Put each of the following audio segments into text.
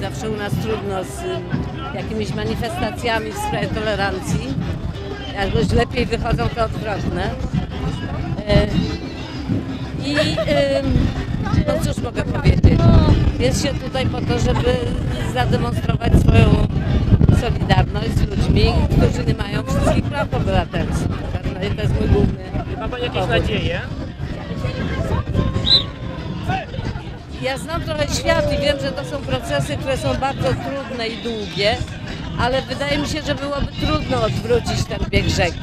Zawsze u nas trudno z y, jakimiś manifestacjami w sprawie tolerancji. Jakoś lepiej wychodzą te odwrotne. E, I no cóż mogę powiedzieć? Jest się tutaj po to, żeby zademonstrować swoją solidarność z ludźmi, którzy nie mają wszystkich praw obywatelskich. To jest mój główny Ma Pan jakieś powód. nadzieje? Ja znam trochę świat i wiem, że to są procesy, które są bardzo trudne i długie, ale wydaje mi się, że byłoby trudno odwrócić ten bieg rzeki.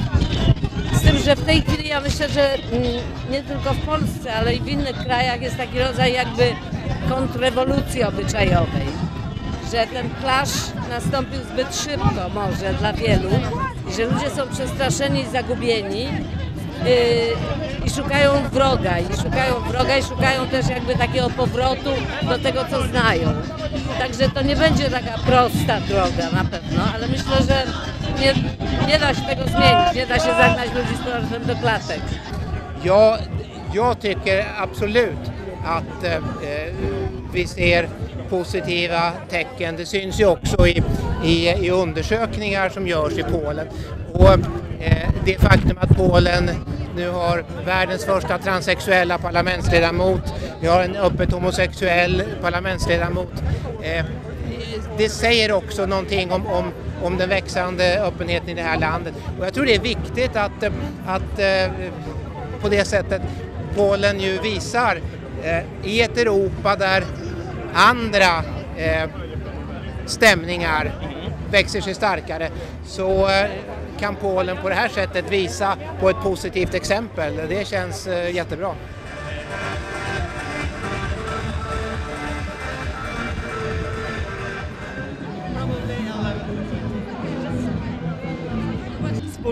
Z tym, że w tej chwili ja myślę, że mm, nie tylko w Polsce, ale i w innych krajach jest taki rodzaj jakby kontrrewolucji obyczajowej. Że ten clash nastąpił zbyt szybko może dla wielu i że ludzie są przestraszeni i zagubieni i szukają wroga i szukają wroga i szukają też jakby takiego powrotu do tego, co znają. Także to nie będzie taka prosta droga na pewno, ale myślę, że nie, nie da się tego zmienić, nie da się zagnać ludzi z powrotem do klatek. Ja, jag tycker absolut att eh, vi ser positiva tecken. Det syns ju också i, i, i undersökningar som görs i Polen. Och eh, det faktum att Polen nu har världens första transsexuella parlamentsledamot, vi har en öppet homosexuell parlamentsledamot. Eh, det säger också någonting om, om, om den växande öppenheten i det här landet. Och jag tror det är viktigt att, eh, att eh, på det sättet Polen ju visar eh, i ett Europa där andra eh, stämningar växer sig starkare så eh, kan Polen på det här sättet visa på ett positivt exempel. Det känns eh, jättebra.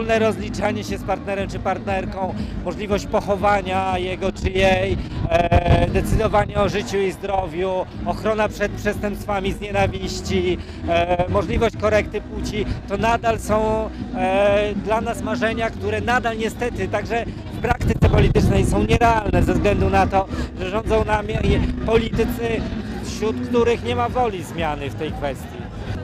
Wspólne rozliczanie się z partnerem czy partnerką, możliwość pochowania jego czy jej, e, decydowanie o życiu i zdrowiu, ochrona przed przestępstwami z nienawiści, e, możliwość korekty płci, to nadal są e, dla nas marzenia, które nadal niestety także w praktyce politycznej są nierealne ze względu na to, że rządzą nami politycy, wśród których nie ma woli zmiany w tej kwestii.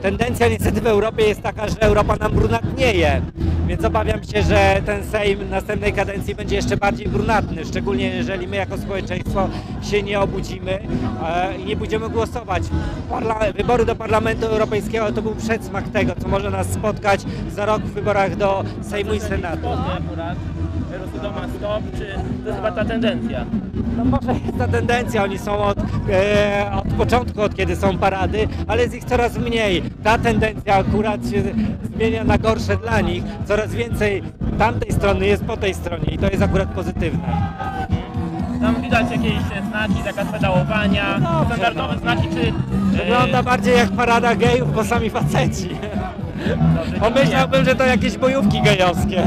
Tendencja niestety w Europie jest taka, że Europa nam brunatnieje, więc obawiam się, że ten Sejm następnej kadencji będzie jeszcze bardziej brunatny, szczególnie jeżeli my jako społeczeństwo się nie obudzimy e, i nie będziemy głosować. Wybory do Parlamentu Europejskiego to był przedsmak tego, co może nas spotkać za rok w wyborach do Sejmu i Senatu. Rosodoma stop, czy to jest chyba ta tendencja? No może jest ta tendencja, oni są od, e, od początku, od kiedy są parady, ale jest ich coraz mniej. Ta tendencja akurat się zmienia na gorsze dla nich. Coraz więcej tamtej strony jest po tej stronie i to jest akurat pozytywne. Tam widać jakieś znaki zakaz pedałowania, No, standardowe znaki, czy... e, Wygląda bardziej jak parada gejów, bo sami faceci. dobrze, Pomyślałbym, że to jakieś bojówki gejowskie.